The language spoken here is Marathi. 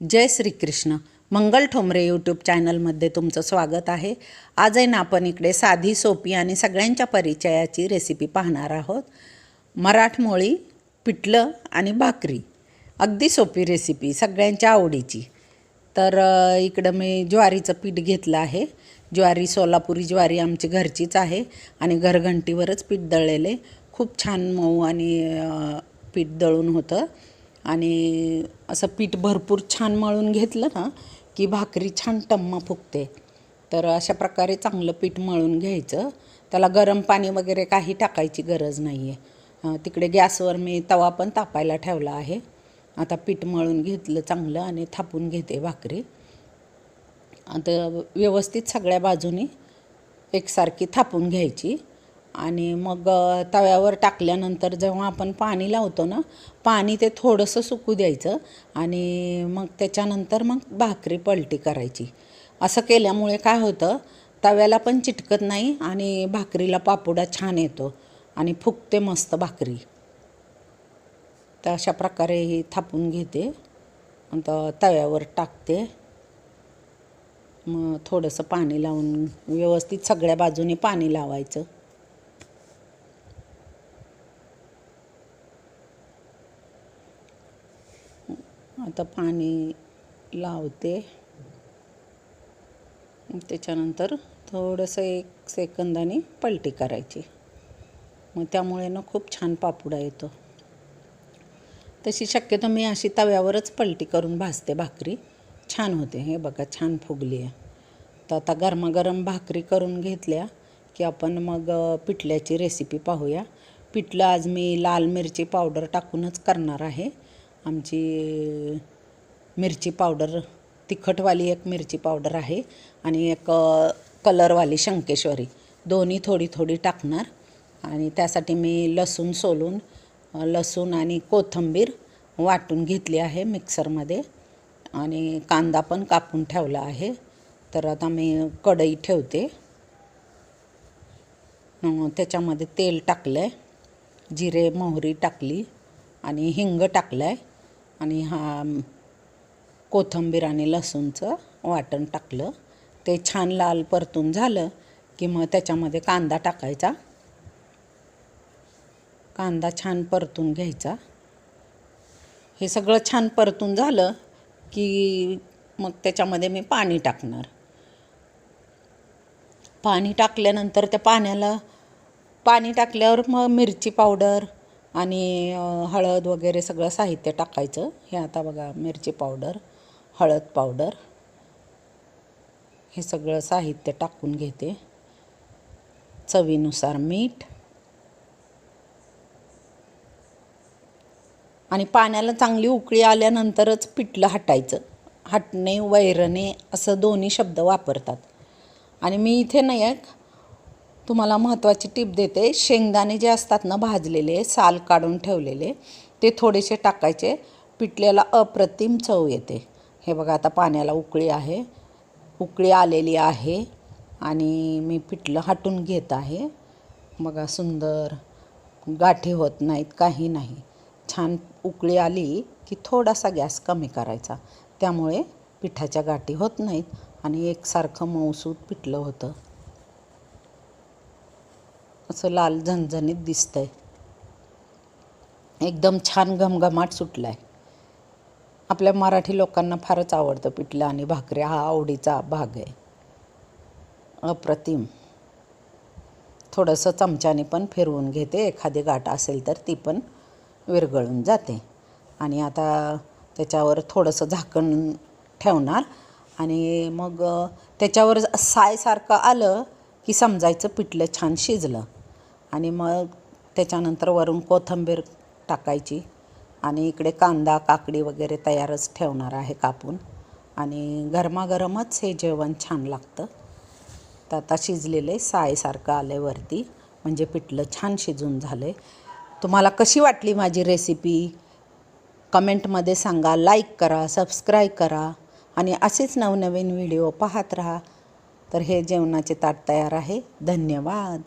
जय श्रीकृष्ण. मंगल ठोंबरे यूट्यूब चॅनलमध्ये तुमचं स्वागत आहे. आज आहे ना आपण इकडे साधी सोपी आणि सगळ्यांच्या परिचयाची रेसिपी पाहणार आहोत. मराठमोळी पिठलं आणि भाकरी. अगदी सोपी रेसिपी सगळ्यांच्या आवडीची. तर इकडं मी ज्वारीचं पीठ घेतलं आहे. ज्वारी सोलापुरी ज्वारी आमची घरचीच आहे आणि घरघंटीवरच पीठ दळलेले. खूप छान मऊ आणि पीठ दळून होतं. आणि असं पीठ भरपूर छान मळून घेतलं ना की भाकरी छान टम्मा फुगते. तर अशा प्रकारे चांगलं पीठ मळून घ्यायचं. त्याला गरम पाणी वगैरे काही टाकायची गरज नाही आहे तिकडे गॅसवर मी तवा पण तापायला ठेवला आहे. आता पीठ मळून घेतलं चांगलं आणि थापून घेते भाकरी. आता व्यवस्थित सगळ्या बाजूनी एकसारखी थापून घ्यायची. आणि मग तव्यावर टाकल्यानंतर जेव्हा आपण पाणी लावतो ना पाणी ते थोडंसं सुकू द्यायचं आणि मग त्याच्यानंतर मग भाकरी पलटी करायची. असं केल्यामुळे काय होतं तव्याला पण चिटकत नाही आणि भाकरीला पापुडा छान येतो आणि फुगते मस्त भाकरी. तर अशा प्रकारे ही थापून घेते तर तव्यावर टाकते. मग थोडंसं पाणी लावून व्यवस्थित सगळ्या बाजूने पाणी लावायचं. आता पाणी लावते. त्याच्यानंतर थोडंसं एक सेकंदाने पलटी करायची. मग त्यामुळे ना खूप छान पापुडा येतो. तशी शक्यतो मी अशी तव्यावरच पलटी करून भाजते भाकरी. छान होते. हे बघा छान फुगली आहे. तर आता गरमागरम भाकरी करून घेतल्या की आपण मग पिठल्याची रेसिपी पाहूया. पिठलं आज मी लाल मिरची पावडर टाकूनच करणार आहे. आमची मिरची पावडर तिखटवाली एक मिरची पावडर आहे आणि एक कलरवाली शंकेश्वरी. दोन्ही थोडी थोडी टाकणार आणि त्यासाठी मी लसूण सोलून लसूण आणि कोथिंबीर वाटून घेतली आहे मिक्सरमध्ये आणि कांदा पण कापून ठेवला आहे. तर आता मी कढई ठेवते. त्याच्यामध्ये तेल टाकलं आहे जिरे मोहरी टाकली आणि हिंग टाकलं आहे आणि हा कोथंबीर कोथिंबीर आणि लसूणचं वाटण टाकलं. ते छान लाल परतून झालं की मग त्याच्यामध्ये कांदा टाकायचा. कांदा छान परतून घ्यायचा. हे सगळं छान परतून झालं की मग त्याच्यामध्ये मी पाणी टाकणार. पाणी टाकल्यानंतर त्या पाण्याला पाणी टाकल्यावर मग मिरची पावडर आणि हळद वगैरे सगळं साहित्य टाकायचं. हे आता बघा मिरची पावडर हळद पावडर हे सगळं साहित्य टाकून घेते. चवीनुसार मीठ. आणि पाण्याला चांगली उकळी आल्यानंतरच पिठलं हटायचं. हटणे वैरणे असं दोन्ही शब्द वापरतात. आणि मी इथे नाही एक तुम्हाला महत्त्वाची टीप देते. शेंगदाणे जे असतात ना भाजलेले साल काढून ठेवलेले ते थोडेसे टाकायचे. पिठल्याला अप्रतिम चव येते. हे बघा आता पाण्याला उकळी आहे. उकळी आलेली आहे आणि मी पिठलं हटून घेत आहे. बघा सुंदर गाठी होत नाहीत काही नाही. छान उकळी आली की थोडासा गॅस कमी करायचा. त्यामुळे पिठाच्या गाठी होत नाहीत आणि एकसारखं मऊसूत पिठलं होतं. असं लाल झणझणीत दिसतंय. एकदम छान घमघमाट सुटला आहे आपल्या मराठी लोकांना फारच आवडतं पिठलं आणि भाकरी. हा आवडीचा भाग आहे. अप्रतिम. थोडंसं चमच्याने पण फिरवून घेते. एखादी गाठ असेल तर ती पण विरघळून जाते. आणि आता त्याच्यावर थोडंसं झाकण ठेवणार. आणि मग त्याच्यावर सायसारखं आलं की समजायचं पिठलं छान शिजलं. आणि मग त्याच्यानंतर वरून कोथिंबीर टाकायची. आणि इकडे कांदा काकडी वगैरे तयारच ठेवणार आहे कापून. आणि गरमागरमच हे जेवण छान लागतं. तर आता शिजलेले सायसारखं आलं आहे वरती. म्हणजे पिठलं छान शिजून झालं. आहे तुम्हाला कशी वाटली माझी रेसिपी कमेंटमध्ये सांगा लाईक करा सबस्क्राईब करा. आणि असेच नवनवीन व्हिडिओ पाहत राहा. तर हे जेवणाचे ताट तयार आहे. धन्यवाद.